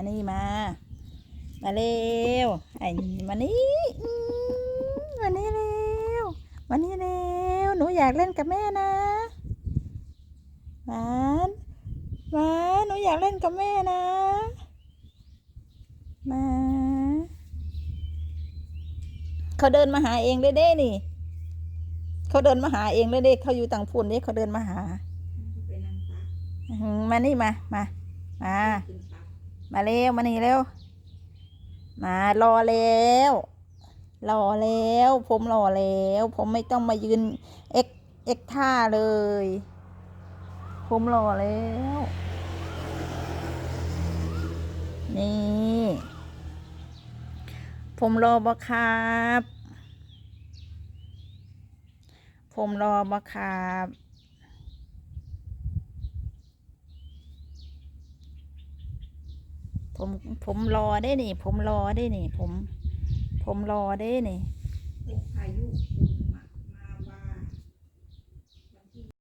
มานี่มา มาเร็วไอ้มานี่อืมมานี่เร็วมานี่เร็วหนูอยากเล่นกับแม่นะหวานหวานหนูอยากเล่นกับแม่นะ มาเขาเดินมาหาเองเด้เด้นี่ เขาเดินมาหาเองเด้เด้เขาอยู่ต่างพุ่นเด้เขาเดินมาหาไปนั่งพักอื้อหือมานี่มา มา มากินพัก มาเร็วมานี่เร็ว มารอแล้วรอแล้ว ผมรอแล้ว ผมไม่ต้องมายืนเอ็กเอ็กท่าเลย ผมรอแล้ว นี่ ผมรอบ่ครับ ผมรอบ่ครับ ผมผมรอได้นี่ ผมรอได้นี่ ผม ผมรอได้นี่พายุ